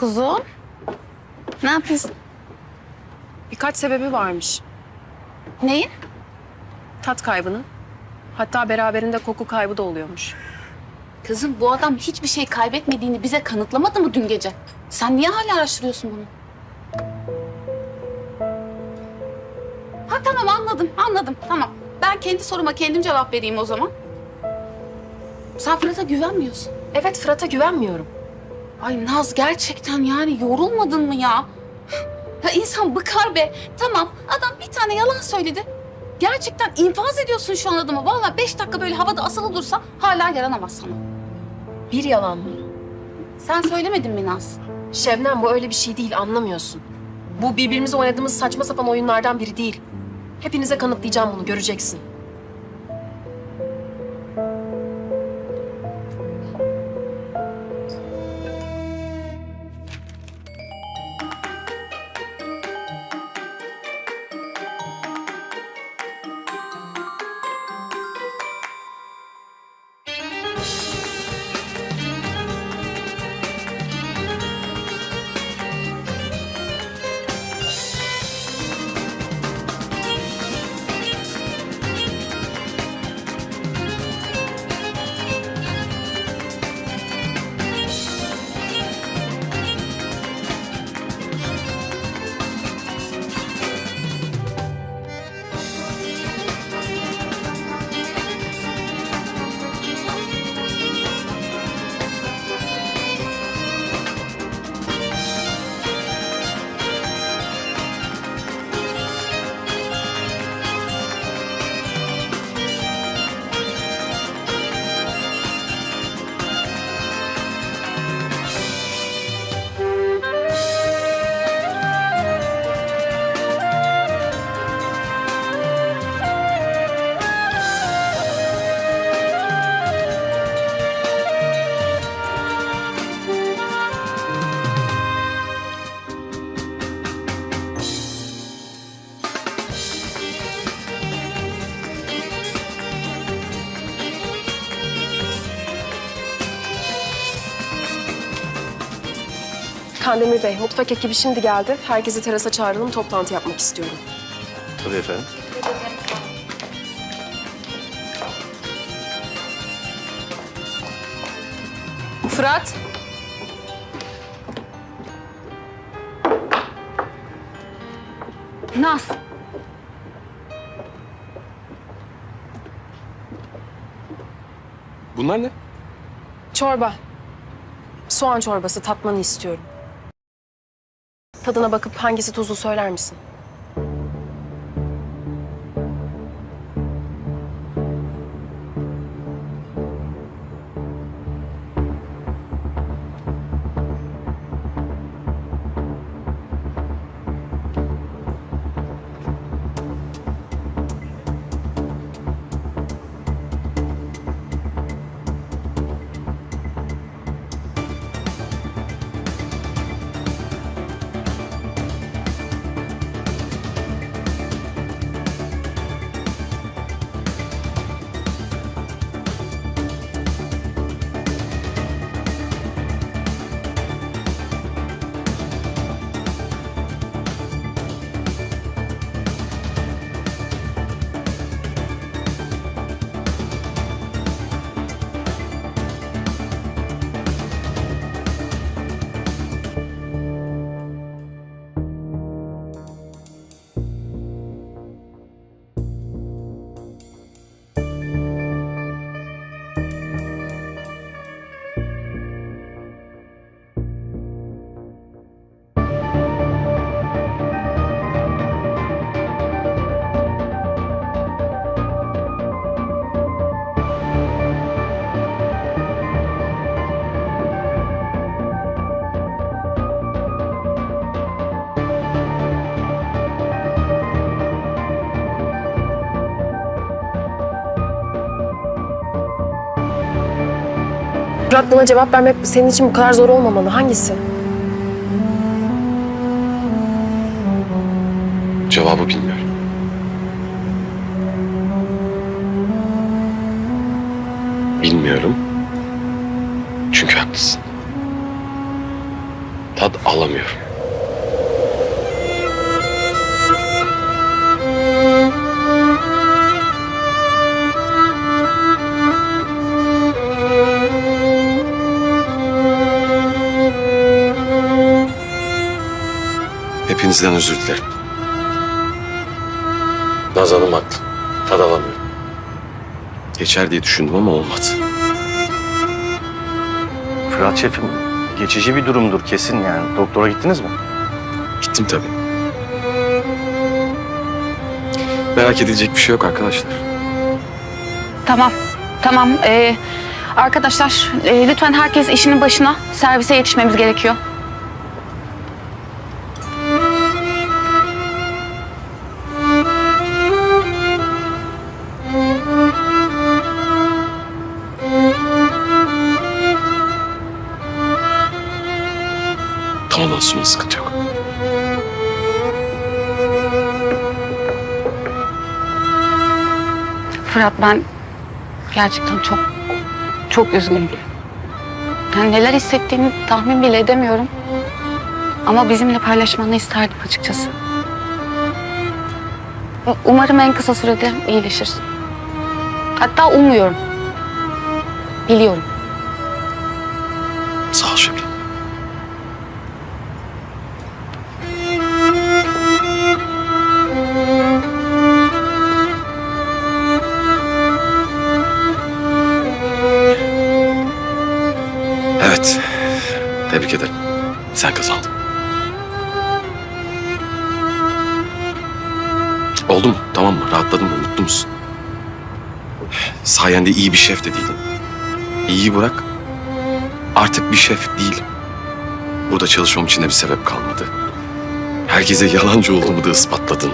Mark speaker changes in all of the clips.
Speaker 1: Kuzum. Ne yapıyorsun?
Speaker 2: Birkaç sebebi varmış.
Speaker 1: Neyin?
Speaker 2: Tat kaybının. Hatta beraberinde koku kaybı da oluyormuş.
Speaker 1: Kızım bu adam hiçbir şey kaybetmediğini bize kanıtlamadı mı dün gece? Sen niye hala araştırıyorsun bunu? Ha tamam anladım, anladım. Tamam. Ben kendi soruma kendim cevap vereyim o zaman. Sen Fırat'a güvenmiyorsun.
Speaker 2: Evet Fırat'a güvenmiyorum.
Speaker 1: Ay Naz gerçekten yani yorulmadın mı ya? Ya insan bıkar be. Tamam adam bir tane yalan söyledi. Gerçekten infaz ediyorsun şu an adamı. Vallahi beş dakika böyle havada asılı dursa hala yaranamaz sana.
Speaker 2: Bir yalan mı?
Speaker 1: Sen söylemedin mi Naz?
Speaker 2: Şebnem bu öyle bir şey değil anlamıyorsun. Bu birbirimize oynadığımız saçma sapan oyunlardan biri değil. Hepinize kanıtlayacağım bunu göreceksin. Kandemir Bey, mutfak ekibi şimdi geldi. Herkesi terasa çağıralım, toplantı yapmak istiyorum.
Speaker 3: Tabii efendim.
Speaker 2: Fırat!
Speaker 1: Naz.
Speaker 3: Bunlar ne?
Speaker 2: Çorba. Soğan çorbası tatmanı istiyorum. Tadına bakıp hangisi tuzlu söyler misin? Buna cevap vermek senin için bu kadar zor olmamalı. Hangisi?
Speaker 3: Cevabı bilmiyorum. Bilmiyorum. Çünkü haklısın. tad alamıyorum. Hepinizden özür dilerim. Nazan'ım haklı. Tad alamıyorum. Geçer diye düşündüm ama olmadı.
Speaker 4: Fırat şefim geçici bir durumdur kesin yani. Doktora gittiniz mi?
Speaker 3: Gittim tabii. Merak edilecek bir şey yok arkadaşlar.
Speaker 1: Tamam, tamam. Ee, arkadaşlar e, lütfen herkes işinin başına. Servise yetişmemiz gerekiyor. Ben gerçekten çok çok üzgünüm. Yani neler hissettiğini tahmin bile edemiyorum. Ama bizimle paylaşmanı isterdim açıkçası. Umarım en kısa sürede iyileşirsin. Hatta umuyorum. Biliyorum.
Speaker 3: Sen kazandın. Oldu mu? Tamam mı? Rahatladın mı? Mutlu musun? Sayende iyi bir şef de değilim. İyiyi bırak. Artık bir şef değilim. Burada çalışmam için de bir sebep kalmadı. Herkese yalancı olduğumu da ispatladın.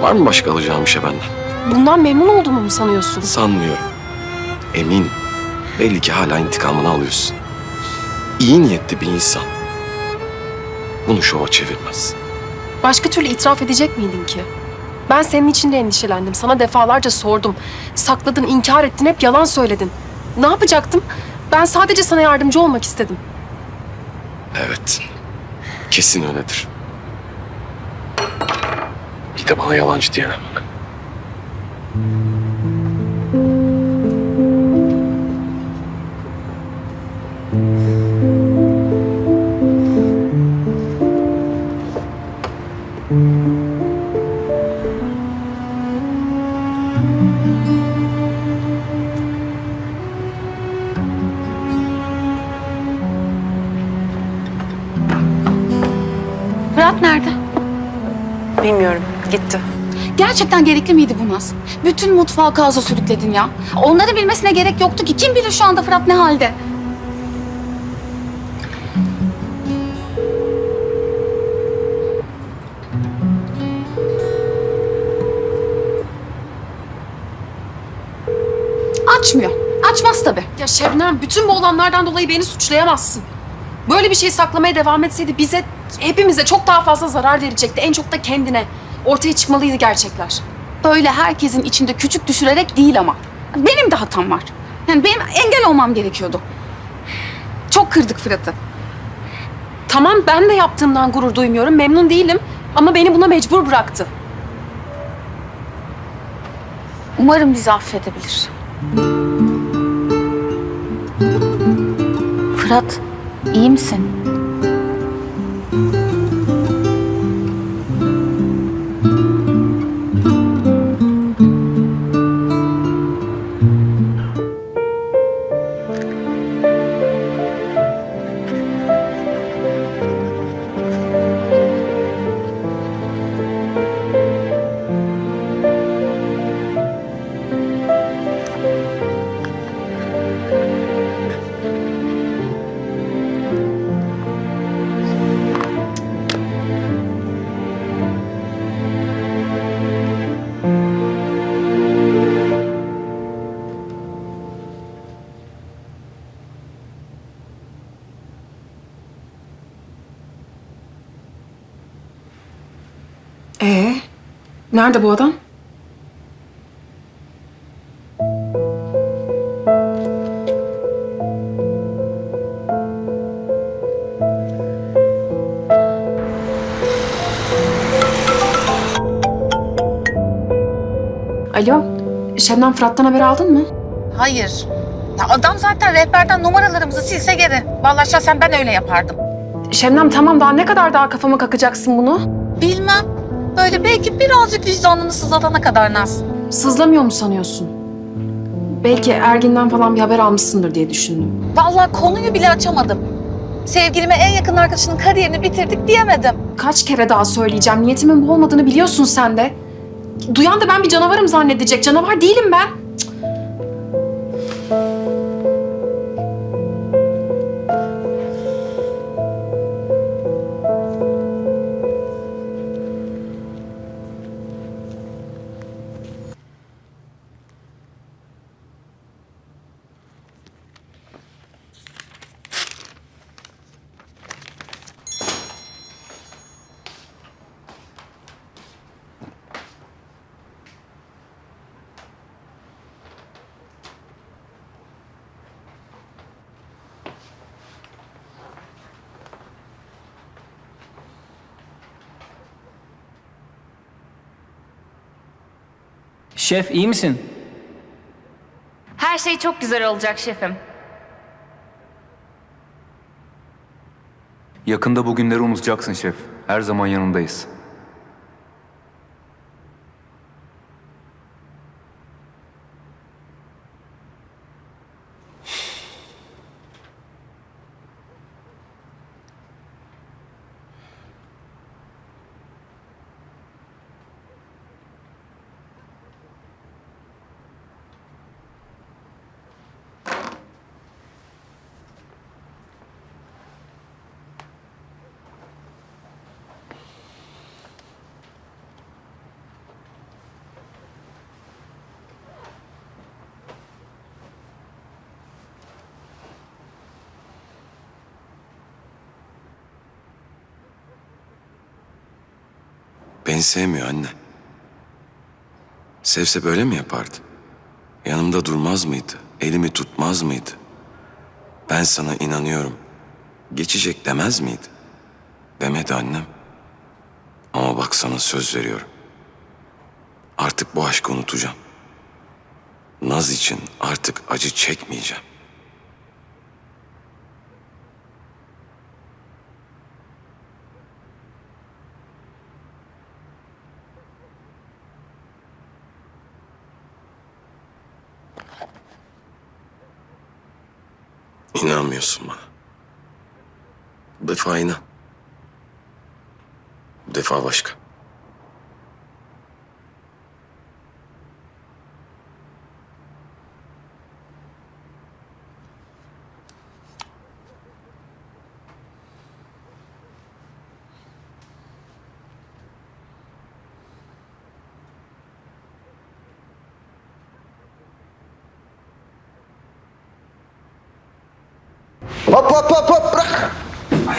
Speaker 3: Var mı başka alacağım işe benden?
Speaker 2: Bundan memnun olduğumu mu sanıyorsun?
Speaker 3: Sanmıyorum. Eminim. Belli ki hala intikamını alıyorsun. İyi niyetli bir insan. Bunu şova çevirmez.
Speaker 2: Başka türlü itiraf edecek miydin ki? Ben senin için de endişelendim. Sana defalarca sordum. Sakladın, inkar ettin, hep yalan söyledin. Ne yapacaktım? Ben sadece sana yardımcı olmak istedim.
Speaker 3: Evet. Kesin öyledir. Bir de bana yalancı diyene
Speaker 1: Fırat nerede?
Speaker 2: Bilmiyorum. Gitti.
Speaker 1: Gerçekten gerekli miydi bu Naz? Bütün mutfağı kaosa sürükledin ya. Onları bilmesine gerek yoktu ki. Kim bilir şu anda Fırat ne halde? Açmıyor. Açmaz tabii.
Speaker 2: Ya Şebnem, bütün bu olanlardan dolayı beni suçlayamazsın. Böyle bir şey saklamaya devam etseydi bize, hepimize çok daha fazla zarar verecekti. En çok da kendine. Ortaya çıkmalıydı gerçekler.
Speaker 1: Böyle herkesin içinde küçük düşürerek değil ama. Benim de hatam var. Yani benim engel olmam gerekiyordu. Çok kırdık Fırat'ı.
Speaker 2: Tamam ben de yaptığımdan gurur duymuyorum, memnun değilim. Ama beni buna mecbur bıraktı.
Speaker 1: Umarım bizi affedebilir. Fırat, iyi misin?
Speaker 2: Nerede bu adam? Alo, Şebnem Fırat'tan haber aldın mı?
Speaker 1: Hayır. Ya adam zaten rehberden numaralarımızı silse geri. Vallahi sen ben öyle yapardım.
Speaker 2: Şebnem tamam daha ne kadar daha kafama kakacaksın bunu?
Speaker 1: Bilmem. Böyle belki birazcık vicdanını sızlatana kadar Naz.
Speaker 2: Sızlamıyor mu sanıyorsun? Belki Ergin'den falan bir haber almışsındır diye düşündüm.
Speaker 1: Vallahi konuyu bile açamadım. Sevgilime en yakın arkadaşının kariyerini bitirdik diyemedim.
Speaker 2: Kaç kere daha söyleyeceğim. Niyetimin bu olmadığını biliyorsun sen de. Duyan da ben bir canavarım zannedecek. Canavar değilim ben.
Speaker 5: Şef iyi misin?
Speaker 6: Her şey çok güzel olacak şefim.
Speaker 7: Yakında bu günleri unutacaksın şef. Her zaman yanındayız.
Speaker 3: Beni sevmiyor anne. Sevse böyle mi yapardı? Yanımda durmaz mıydı? Elimi tutmaz mıydı? Ben sana inanıyorum. Geçecek demez miydi? Demedi annem. Ama bak sana söz veriyorum. Artık bu aşkı unutacağım. Naz için artık acı çekmeyeceğim. İnanmıyorsun bana. Bu defa inan. Bu defa başka.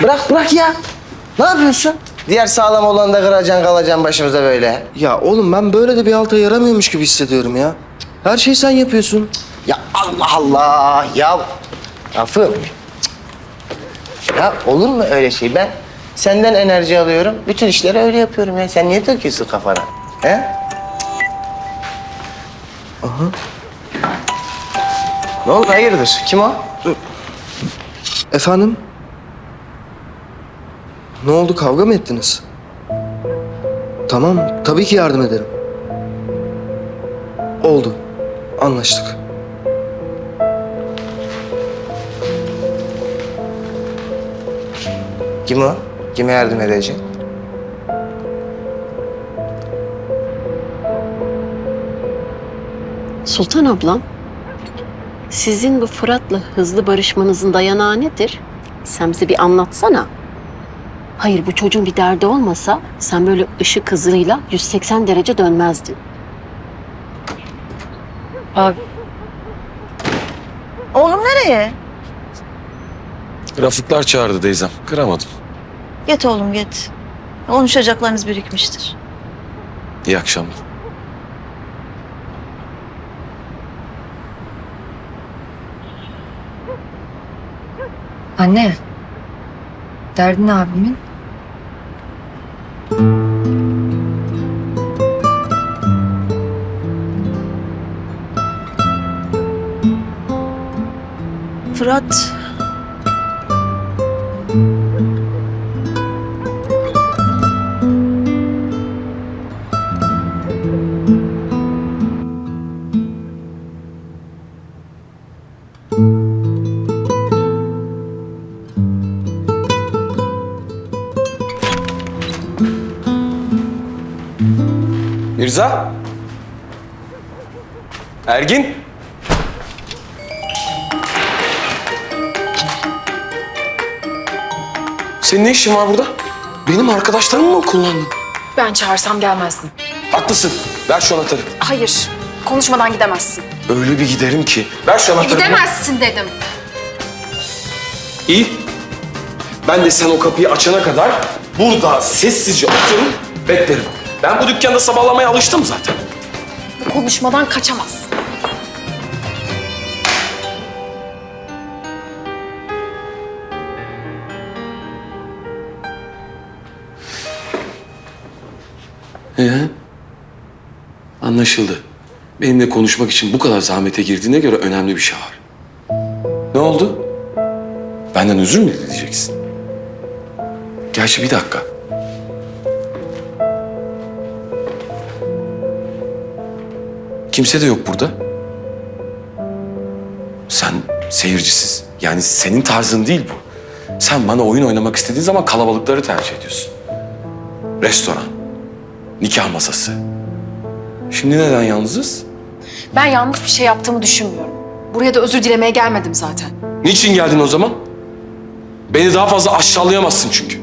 Speaker 8: Bırak bırak ya. Ne yapıyorsun? Diğer sağlam olanı da kıracaksın kalacaksın başımıza böyle. Ya oğlum ben böyle de bir alta yaramıyormuş gibi hissediyorum ya. Her şeyi sen yapıyorsun. Ya Allah Allah ya. Lafım. Ya olur mu öyle şey? Ben senden enerji alıyorum. Bütün işleri öyle yapıyorum ya. Sen niye takıyorsun kafana? He? Aha. Ne oldu hayırdır? Kim o? Efendim? Ne oldu kavga mı ettiniz? Tamam tabii ki yardım ederim. Oldu. Anlaştık. Kim o? Kime yardım edecek?
Speaker 9: Sultan ablam, sizin bu Fırat'la hızlı barışmanızın dayanağı nedir? Sen bize bir anlatsana. Hayır bu çocuğun bir derdi olmasa sen böyle ışık hızıyla 180 derece dönmezdin.
Speaker 10: Abi. Oğlum nereye?
Speaker 3: Rafıklar çağırdı teyzem. Kıramadım.
Speaker 10: Git oğlum git. Konuşacaklarınız birikmiştir.
Speaker 3: İyi akşamlar.
Speaker 11: Anne. Derdin abimin.
Speaker 3: Mirza? Ergin? Senin ne işin var burada? Benim arkadaşlarımı mı kullandın?
Speaker 2: Ben çağırsam gelmezdin.
Speaker 3: Haklısın. Ver şu anahtarı.
Speaker 2: Hayır. Konuşmadan gidemezsin.
Speaker 3: Öyle bir giderim ki. Ver şu anahtarı.
Speaker 2: Gidemezsin dedim.
Speaker 3: İyi. Ben de sen o kapıyı açana kadar burada sessizce oturup beklerim. Ben bu dükkanda sabahlamaya alıştım zaten.
Speaker 2: Konuşmadan kaçamazsın.
Speaker 3: Ee, anlaşıldı. Benimle konuşmak için bu kadar zahmete girdiğine göre önemli bir şey var. Ne oldu? Benden özür mü dileyeceksin? Gerçi bir dakika. Kimse de yok burada. Sen seyircisiz. Yani senin tarzın değil bu. Sen bana oyun oynamak istediğin zaman kalabalıkları tercih ediyorsun. Restoran, nikah masası. Şimdi neden yalnızız?
Speaker 2: Ben yanlış bir şey yaptığımı düşünmüyorum. Buraya da özür dilemeye gelmedim zaten.
Speaker 3: Niçin geldin o zaman? Beni daha fazla aşağılayamazsın çünkü.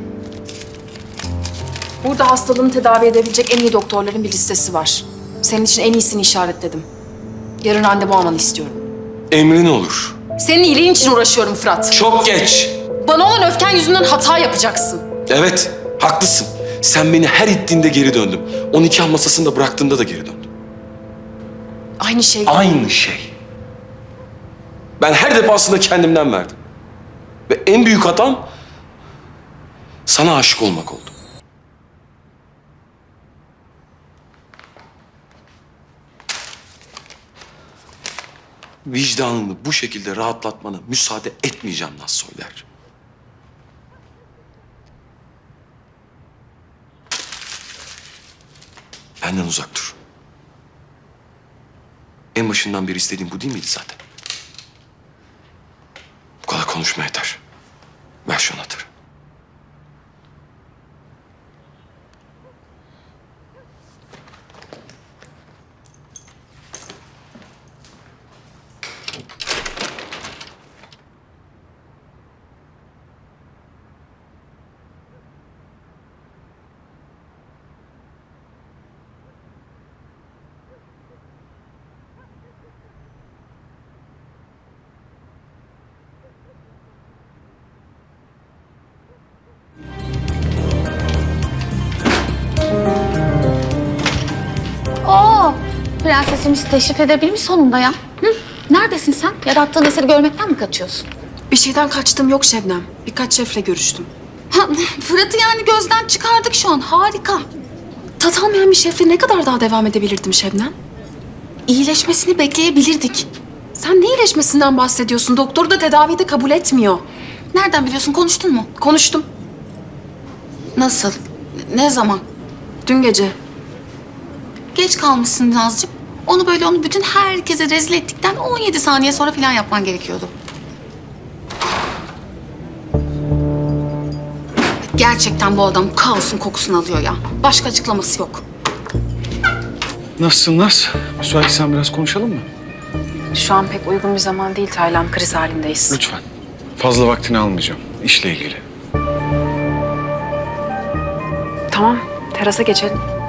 Speaker 2: Burada hastalığını tedavi edebilecek en iyi doktorların bir listesi var. Senin için en iyisini işaretledim. Yarın randevu almanı istiyorum.
Speaker 3: Emrin olur.
Speaker 2: Senin iyiliğin için uğraşıyorum Fırat.
Speaker 3: Çok geç.
Speaker 2: Bana olan öfken yüzünden hata yapacaksın.
Speaker 3: Evet, haklısın. Sen beni her ittiğinde geri döndüm. O nikah masasında bıraktığında da geri döndüm.
Speaker 2: Aynı şey.
Speaker 3: Aynı şey. Ben her defasında kendimden verdim. Ve en büyük hatam sana aşık olmak oldu. Vicdanını bu şekilde rahatlatmana müsaade etmeyeceğim Naz. Benden uzak dur. En başından beri istediğim bu değil miydi zaten? Bu kadar konuşma yeter. Ver şu anahtarı.
Speaker 1: Prensesimiz teşrif edebilmiş sonunda ya. Hı? Neredesin sen? Yarattığın eseri görmekten mi kaçıyorsun?
Speaker 2: Bir şeyden kaçtım yok Şebnem. Birkaç şefle görüştüm.
Speaker 1: Ha, Fırat'ı yani gözden çıkardık şu an. Harika.
Speaker 2: Tat almayan bir şefle ne kadar daha devam edebilirdim Şebnem?
Speaker 1: İyileşmesini bekleyebilirdik.
Speaker 2: Sen ne iyileşmesinden bahsediyorsun? Doktor da tedaviyi de kabul etmiyor.
Speaker 1: Nereden biliyorsun? Konuştun mu?
Speaker 2: Konuştum.
Speaker 1: Nasıl? Ne zaman?
Speaker 2: Dün gece.
Speaker 1: Geç kalmışsın Nazcığım. Onu böyle onu bütün herkese rezil ettikten 17 saniye sonra falan yapman gerekiyordu. Gerçekten bu adam kaosun kokusunu alıyor ya. Başka açıklaması yok.
Speaker 12: Nasılsın Naz? Müsaitsen biraz konuşalım mı?
Speaker 2: Şu an pek uygun bir zaman değil Taylan. Kriz halindeyiz.
Speaker 12: Lütfen. Fazla vaktini almayacağım. İşle ilgili.
Speaker 2: Tamam. Terasa geçelim.